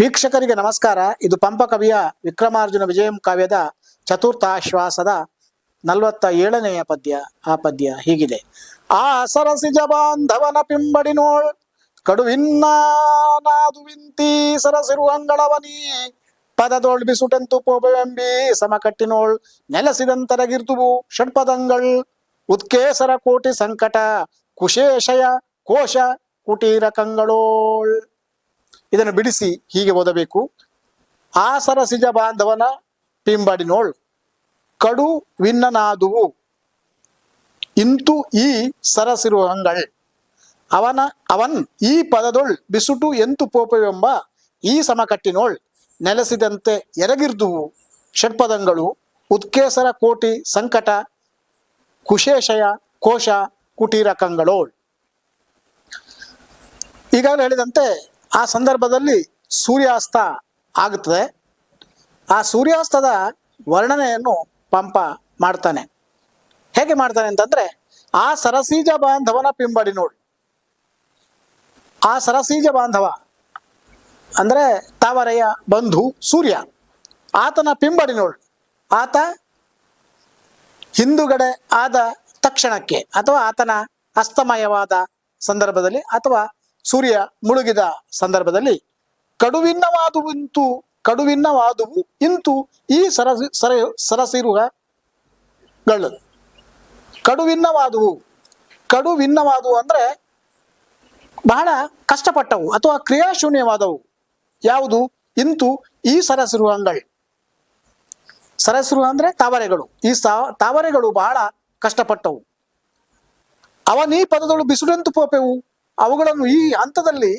ವೀಕ್ಷಕರಿಗೆ ನಮಸ್ಕಾರ. ಇದು ಪಂಪ ಕವಿಯ ವಿಕ್ರಮಾರ್ಜುನ ವಿಜಯಂ ಕಾವ್ಯದ ಚತುರ್ಥಾಶ್ವಾಸದ ನಲವತ್ತ ಏಳನೆಯ ಪದ್ಯ. ಆ ಪದ್ಯ ಹೀಗಿದೆ. ಆ ಸರಸಿಜ ಬಾಂಧವನ ಪಿಂಬಡಿನೋಳ್ ಸರಸಿರು ಅಂಗಳವನಿ, ಪದದೋಳ್ ಬಿಸುಟೆಂತು ಪೋಪವೆಂಬಿ ಸಮಕಟ್ಟಿನೋಳ್ ನೆಲೆಸಿದಂತರಗಿರ್ತುವು ಷಡ್ಪದಂಗಳ್ ಉತ್ಕೇಸರ ಕೋಟಿ ಸಂಕಟ ಕುಶೇಶಯ ಕೋಶ ಕುಟೀರ ಕಂಗಳೋಳ್. ಇದನ್ನು ಬಿಡಿಸಿ ಹೀಗೆ ಓದಬೇಕು. ಆ ಸರಸಿಜ ಬಾಂಧವನ ಪಿಂಬಡಿನೋಳ್ ಕಡು ವಿನ್ನನಾದುವು. ಇಂತು ಈ ಸರಸಿರುವಂಗಳ್ ಅವನ, ಅವನ್ ಈ ಪದದೊಳ್ ಬಿಸುಟು ಎಂತು ಪೋಪವೆಂಬ ಈ ಸಮಕಟ್ಟಿನೋಳ್ ನೆಲೆಸಿದಂತೆ ಎರಗಿರ್ದುವು ಷಟ್ಪದಂಗಳು ಉತ್ಕೇಸರ ಕೋಟಿ ಸಂಕಟ, ಕುಶೇಷಯ ಕೋಶ ಕುಟೀರ ಕಂಗಳೋಳ್ ಈಗಾಗಲೇ ಹೇಳಿದಂತೆ ಆ ಸಂದರ್ಭದಲ್ಲಿ ಸೂರ್ಯಾಸ್ತ ಆಗುತ್ತದೆ. ಆ ಸೂರ್ಯಾಸ್ತದ ವರ್ಣನೆಯನ್ನು ಪಂಪ ಮಾಡ್ತಾನೆ. ಹೇಗೆ ಮಾಡ್ತಾನೆ ಅಂತಂದ್ರೆ, ಆ ಸರಸೀಜ ಬಾಂಧವನ ಪಿಂಬಡಿ ನೋಡಿ. ಆ ಸರಸೀಜ ಬಾಂಧವ ಅಂದ್ರೆ ತಾವರೆಯ ಬಂಧು ಸೂರ್ಯ. ಆತನ ಪಿಂಬಡಿ ನೋಡಿ. ಆತ ಹಿಂದುಗಡೆ ಆದ ತಕ್ಷಣಕ್ಕೆ ಅಥವಾ ಆತನ ಅಸ್ತಮಯವಾದ ಸಂದರ್ಭದಲ್ಲಿ ಅಥವಾ ಸೂರ್ಯ ಮುಳುಗಿದ ಸಂದರ್ಭದಲ್ಲಿ ಕಡುವಿನ್ನವಾದುವಿಂತು, ಕಡುವಿನ್ನವಾದುವು ಇಂತು ಈ ಸರಸ, ಸರ ಸರಸಿರುಗಳು ಕಡುವಿನ್ನವಾದುವು ಕಡುವಿನ್ನವಾದುವು ಅಂದ್ರೆ ಬಹಳ ಕಷ್ಟಪಟ್ಟವು ಅಥವಾ ಕ್ರಿಯಾಶೂನ್ಯವಾದವು. ಯಾವುದು? ಇಂತು ಈ ಸರಸಿರುಹಂಗಳು. ಸರಸಿರು ಅಂದ್ರೆ ತಾವರೆಗಳು. ಈ ತಾವರೆಗಳು ಬಹಳ ಕಷ್ಟಪಟ್ಟವು. ಅವನೀ ಪದದಳು ಬಿಸುಡೆಂತು ಪೋಪೆವು. ಅವುಗಳನ್ನು ಈ ಹಂತದಲ್ಲಿ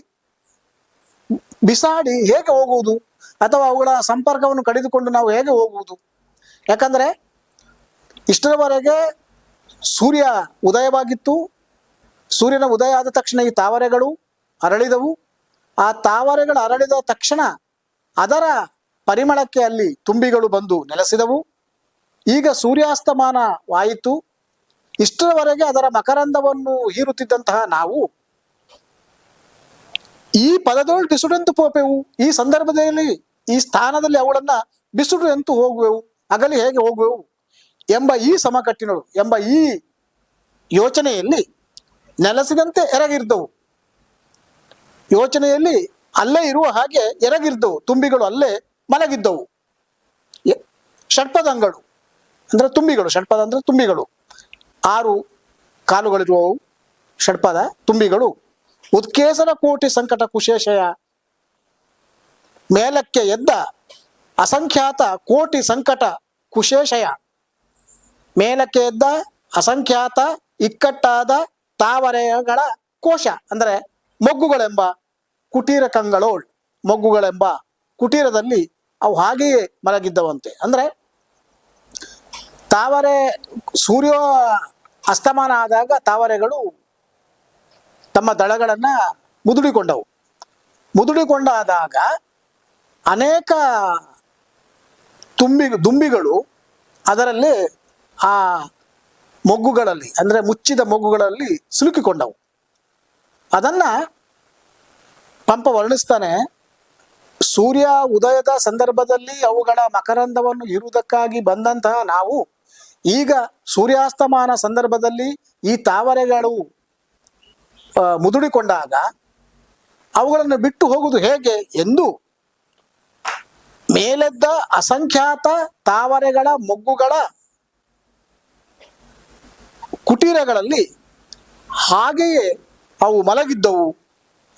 ಬಿಸಾಡಿ ಹೇಗೆ ಹೋಗುವುದು? ಅಥವಾ ಅವುಗಳ ಸಂಪರ್ಕವನ್ನು ಕಡಿದುಕೊಂಡು ನಾವು ಹೇಗೆ ಹೋಗುವುದು? ಯಾಕಂದ್ರೆ ಇಷ್ಟರವರೆಗೆ ಸೂರ್ಯ ಉದಯವಾಗಿತ್ತು. ಸೂರ್ಯನ ಉದಯ ಆದ ತಕ್ಷಣ ಈ ತಾವರೆಗಳು ಅರಳಿದವು. ಆ ತಾವರೆಗಳು ಅರಳಿದ ತಕ್ಷಣ ಅದರ ಪರಿಮಳಕ್ಕೆ ಅಲ್ಲಿ ತುಂಬಿಗಳು ಬಂದು ನೆಲೆಸಿದವು. ಈಗ ಸೂರ್ಯಾಸ್ತಮಾನವಾಯಿತು. ಇಷ್ಟರವರೆಗೆ ಅದರ ಮಕರಂದವನ್ನು ಹೀರುತ್ತಿದ್ದಂತಹ ನಾವು ಈ ಪದದೊಳು ಬಿಸುಡೆಂತು ಪೋಪೆವು. ಈ ಸಂದರ್ಭದಲ್ಲಿ, ಈ ಸ್ಥಾನದಲ್ಲಿ ಅವಳನ್ನ ಬಿಸುಡು ಎಂತು ಹೋಗುವೆವು, ಅಗಲಿ ಹೇಗೆ ಹೋಗುವೆವು ಎಂಬ ಈ ಸಮಕಟ್ಟಿನಳು, ಎಂಬ ಈ ಯೋಚನೆಯಲ್ಲಿ ನೆಲೆಸಿದಂತೆ ಎರಗಿರ್ದವು. ಯೋಚನೆಯಲ್ಲಿ ಅಲ್ಲೇ ಇರುವ ಹಾಗೆ ಎರಗಿರ್ದವು, ತುಂಬಿಗಳು ಅಲ್ಲೇ ಮಲಗಿದ್ದವು. ಷಟ್ಪದಂಗಳು ಅಂದ್ರೆ ತುಂಬಿಗಳು ಷಟ್ಪದ ಅಂದ್ರೆ ತುಂಬಿಗಳು. ಆರು ಕಾಲುಗಳಿರುವವು ಷಟ್ಪದ ತುಂಬಿಗಳು. ಉತ್ಕೇಸರ ಕೋಟಿ ಸಂಕಟ ಕುಶೇಷಯ. ಮೇಲಕ್ಕೆ ಎದ್ದ ಅಸಂಖ್ಯಾತ ಕೋಟಿ ಸಂಕಟ ಕುಶೇಷಯ. ಮೇಲಕ್ಕೆ ಎದ್ದ ಅಸಂಖ್ಯಾತ ಇಕ್ಕಟ್ಟಾದ ತಾವರೆಗಳ ಕೋಶ, ಅಂದರೆ ಮೊಗ್ಗುಗಳೆಂಬ ಕುಟೀರ ಕಂಗಳೋಳ್, ಮೊಗ್ಗುಗಳೆಂಬ ಕುಟೀರದಲ್ಲಿ ಅವು ಹಾಗೆಯೇ ಮಲಗಿದ್ದವಂತೆ. ಅಂದ್ರೆ ತಾವರೆ ಸೂರ್ಯ ಅಸ್ತಮಾನ ಆದಾಗ ತಾವರೆಗಳು ತಮ್ಮ ದಳಗಳನ್ನ ಮುದುಡಿಕೊಂಡವು. ಮುದುಡಿಕೊಂಡಾದಾಗ ಅನೇಕ ತುಂಬಿ, ದುಂಬಿಗಳು ಅದರಲ್ಲಿ ಆ ಮೊಗ್ಗುಗಳಲ್ಲಿ, ಅಂದ್ರೆ ಮುಚ್ಚಿದ ಮೊಗ್ಗುಗಳಲ್ಲಿ ಸಿಲುಕಿಕೊಂಡವು. ಅದನ್ನ ಪಂಪ ವರ್ಣಿಸ್ತಾನೆ, ಸೂರ್ಯ ಉದಯದ ಸಂದರ್ಭದಲ್ಲಿ ಅವುಗಳ ಮಕರಂದವನ್ನು ಇರುವುದಕ್ಕಾಗಿ ಬಂದಂತಹ ನಾವು, ಈಗ ಸೂರ್ಯಾಸ್ತಮಾನ ಸಂದರ್ಭದಲ್ಲಿ ಈ ತಾವರೆಗಳು ಮುದುಡಿಕೊಂಡಾಗ ಅವುಗಳನ್ನು ಬಿಟ್ಟು ಹೋಗುವುದು ಹೇಗೆ ಎಂದು ಮೇಲೆದ್ದ ಅಸಂಖ್ಯಾತ ತಾವರೆಗಳ ಮೊಗ್ಗುಗಳ ಕುಟೀರಗಳಲ್ಲಿ ಹಾಗೆಯೇ ಅವು ಮಲಗಿದ್ದವು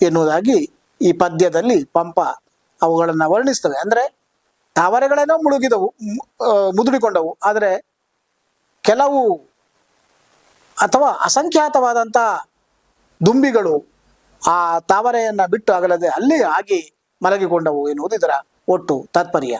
ಎನ್ನುವುದಾಗಿ ಈ ಪದ್ಯದಲ್ಲಿ ಪಂಪ ಅವುಗಳನ್ನು ವರ್ಣಿಸ್ತವೆ. ಅಂದ್ರೆ ತಾವರೆಗಳೇನೋ ಮುಳುಗಿದವು ಮುದುಡಿಕೊಂಡವು, ಆದರೆ ಕೆಲವು ಅಥವಾ ಅಸಂಖ್ಯಾತವಾದಂಥ ದುಂಬಿಗಳು ಆ ತಾವರೆಯನ್ನ ಬಿಟ್ಟು ಅಗಲದೆ ಅಲ್ಲಿ ಆಗಿ ಮಲಗಿಕೊಂಡವು ಎನ್ನುವುದು ಇದರ ಒಟ್ಟು ತಾತ್ಪರ್ಯ.